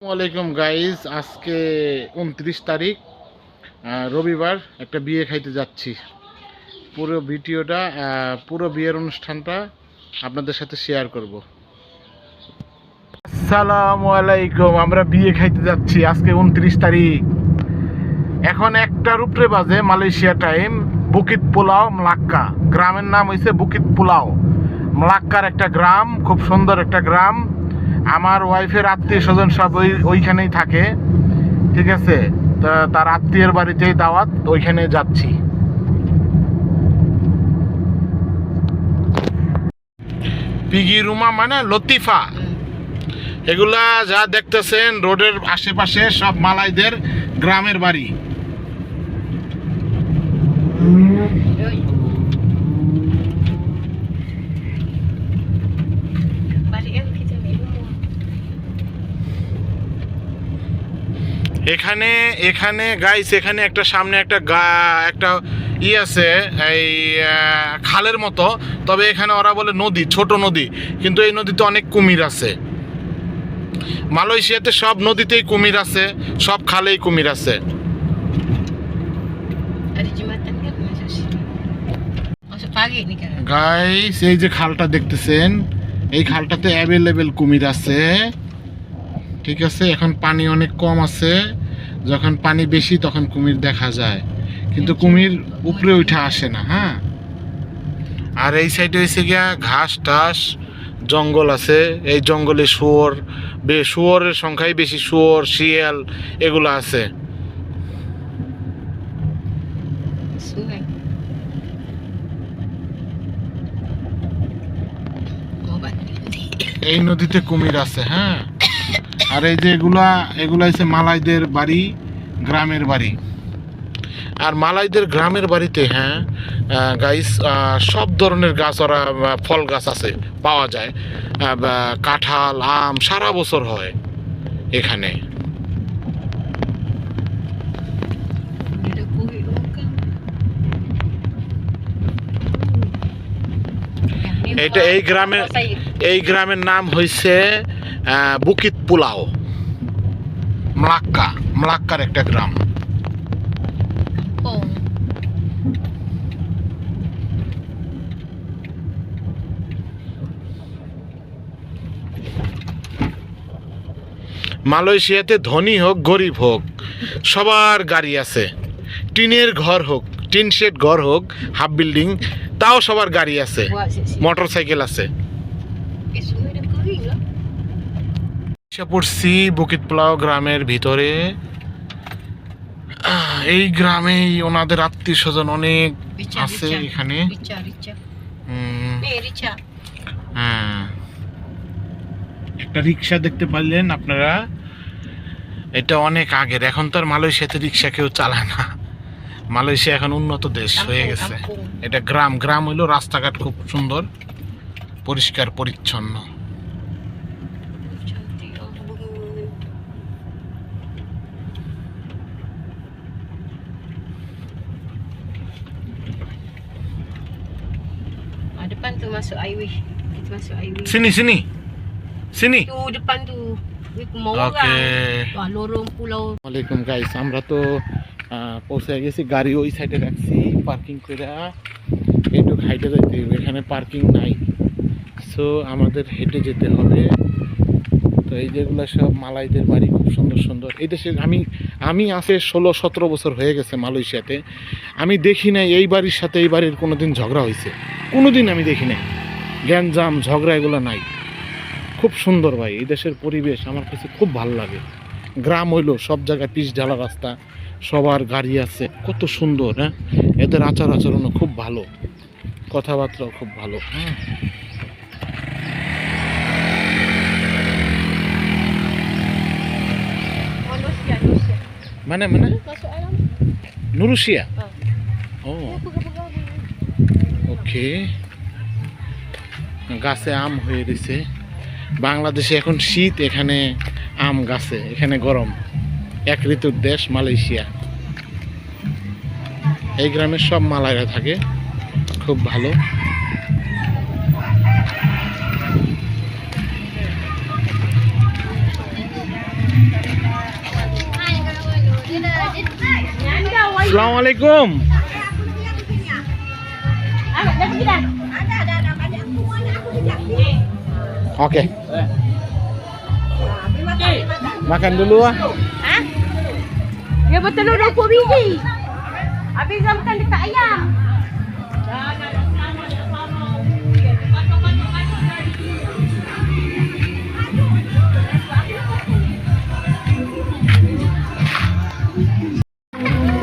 আসসালামাইকুম গাইজ আজকে উনত্রিশ তারিখ রবিবার একটা বিয়ে খাইতে যাচ্ছি। পুরো ভিডিওটা পুরো বিয়ের অনুষ্ঠানটা আপনাদের সাথে শেয়ার করব। আসসালামু আলাইকুম, আমরা বিয়ে খাইতে যাচ্ছি আজকে উনত্রিশ তারিখ। এখন একটার উপরে বাজে Malaysia time Bukit Pulau Malacca গ্রামের নাম হয়েছে বুকিত পোলাও মলাক্কার একটা গ্রাম, খুব সুন্দর একটা গ্রাম। আমার ওয়াইফের আত্মীয় স্বজন সব ওই, ওইখানেই থাকে, ঠিক আছে? তা, তার আত্মীয়ের বাড়িতেই দাওয়াত, ওইখানে যাচ্ছি। পিগি রুমা মানে লতিফা। এগুলা যা দেখতেছেন, রোডের আশেপাশে সব মালাইদের গ্রামের বাড়ি। এখানে এখানে গাইস এখানে একটা সামনে একটা গা, একটা ই আছে, এই খালের মতো, তবে এখানে ওরা বলে নদী, ছোট নদী, কিন্তু এই নদীতে অনেক কুমির আছে মালয়েশিয়াতে সব নদীতেই কুমির আছে, সব খালেই কুমির আছে. গাইস এই যে খালটা দেখতেছেন, এই খালটাতে অ্যাভেলেবেল কুমির আছে ঠিক আছে? এখন পানি অনেক কম আছে। যখন পানি বেশি তখন কুমির দেখা যায়। কিন্তু কুমির উপরে উঠে আসে না হ্যাঁ? আর এই সাইডে হয়েছে গিয়া ঘাস টাস জঙ্গল আছে। এই জঙ্গলে শুয়োর বে শুয়োরের সংখ্যাই বেশি শুয়োর শিয়াল এগুলো আছে. এই নদীতে কুমির আছে হ্যাঁ? আর এই যে এগুলা এগুলা হচ্ছে মালাইদের বাড়ি গ্রামের বাড়ি। আর মালাইদের গ্রামের বাড়িতে হ্যাঁ গাইস সব ধরনের গাছ ওরা ফল গাছ আছে পাওয়া যায়। কাঁঠাল আম সারা বছর হয় এখানে. এটা এই গ্রামে এই গ্রামের নাম হয়েছে বুকিত পোলাও। মলাক্কা মলাক্কার একটা গ্রাম. মালয়েশিয়াতে ধনী হোক গরিব হোক সবার গাড়ি আছে। টিনের ঘর হোক টিন শেড ঘর হোক হাফ বিল্ডিং তাও সবার গাড়ি আছে। Buat মোটর সাইকেল আছে। পড়ছি বুকিত পোলাও গ্রামের ভিতরে। এই গ্রামেই ওনাদের আত্মীয় স্বজন অনেক আছে এখানে. হ্যাঁ। একটা রিক্সা দেখতে পারলেন আপনারা। এটা অনেক আগের এখন তো আর মালয়েশিয়াতে রিক্সা কেউ চালায় না। মালয়েশিয়া এখন উন্নত দেশ হয়ে গেছে। এটা গ্রাম গ্রাম হইল রাস্তাঘাট খুব সুন্দর। পরিষ্কার পরিচ্ছন্ন Cantik oh bunga. Ah, depan tu masuk highway. Kita masuk highway. সিনি সিনি সিনি Tu depan tu. Ni mau okay orang. Wah, lorong pulau. ওয়ালাইকুম গাইস আমরা তো আহ, পৌঁছে গেছি গাড়ি ওই সাইডে রাখছি পার্কিং করে একটু হাইটে যেতে হবে এখানে পার্কিং নাই সো আমাদের হেঁটে যেতে হবে। তো এই যেগুলো সব মালাইদের বাড়ি খুব সুন্দর সুন্দর। এই দেশে আমি আমি আসে ষোলো সতেরো বছর হয়ে গেছে মালয়েশিয়াতে। আমি দেখি নাই এই বাড়ির সাথে এই বাড়ির কোনো দিন ঝগড়া হয়েছে কোনো দিন আমি দেখি নাই। গ্যাঞ্জাম, ঝগড়া এগুলো নাই। খুব সুন্দর ভাই, এই দেশের পরিবেশ আমার কাছে খুব ভালো লাগে। গ্রাম হইল সব জায়গায় পিচ ঢালা রাস্তা, সবার গাড়ি আছে, কত সুন্দর হ্যাঁ? এদের আচার আচরণও খুব ভালো, কথাবার্তাও খুব ভালো হ্যাঁ? মানে মানে Masuk alam. নুরুশিয়া Ah. pegang-pegang. ওকে গাছে আম হয়ে রয়েছে বাংলাদেশে এখন শীত এখানে আম গাছে এখানে গরম এক ঋতুর দেশ মালয়েশিয়া এই গ্রামের সব মালাইরা থাকে খুব ভালো আসসালামু আলাইকুম oke makan dulu ah Hah? Ya bertelur 20 biji. Habis dah makan dekat ayam.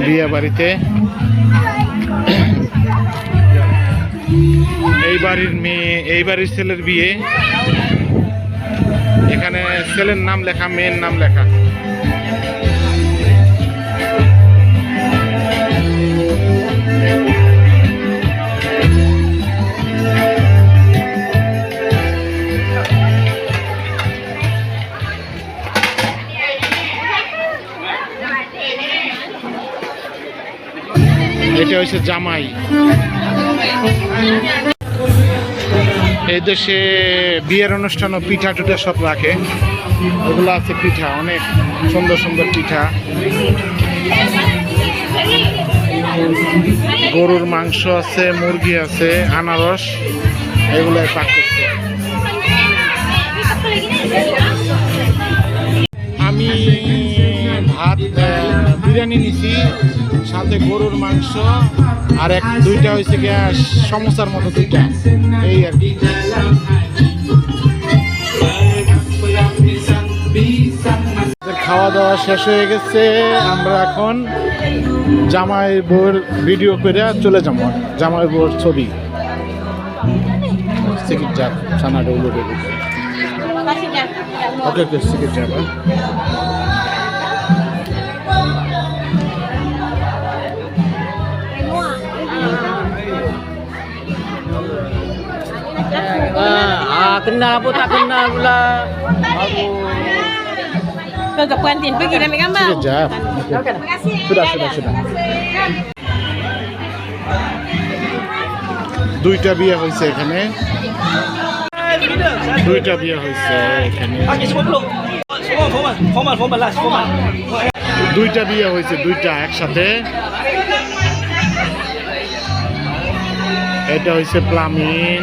বিয়ে বাড়িতে এই বাড়ির মেয়ে, এই বাড়ির ছেলের বিয়ে। এখানে ছেলের নাম লেখা, মেয়ের নাম লেখা। এটা হচ্ছে জামাই। এই দেশে বিয়ের অনুষ্ঠান ও পিঠা টুঠা সব রাখে। ওগুলো আছে পিঠা, অনেক সুন্দর সুন্দর পিঠা। গরুর মাংস আছে, মুরগি আছে, আনারস এগুলো পাক করছে। বিরিয়ানি নিছি সাথে গরুর মাংস আর এক দুইটা হয়েছে গিয়া সমোসার মতো দুইটা। এই আর কি। খাওয়া দাওয়া শেষ হয়ে গেছে। আমরা এখন জামাই বউর ভিডিও করে চলে যাব জামাই বউর ছবি সিকিট সানা ডৌলো ওকে ওকে সিকিট যাক kenal apa tak kenal pula. Aku Kau kat pengantin pergi dah ambil gambar. Sikit jap. Okey. Terima kasih. Sudah, sudah, sudah. দুইটা বিয়ে হয়েছে এখানে দুইটা বিয়ে হয়েছে এখানে. দুইটা বিয়ে হয়েছে দুইটা একসাথে এটা হয়েছে প্লামিং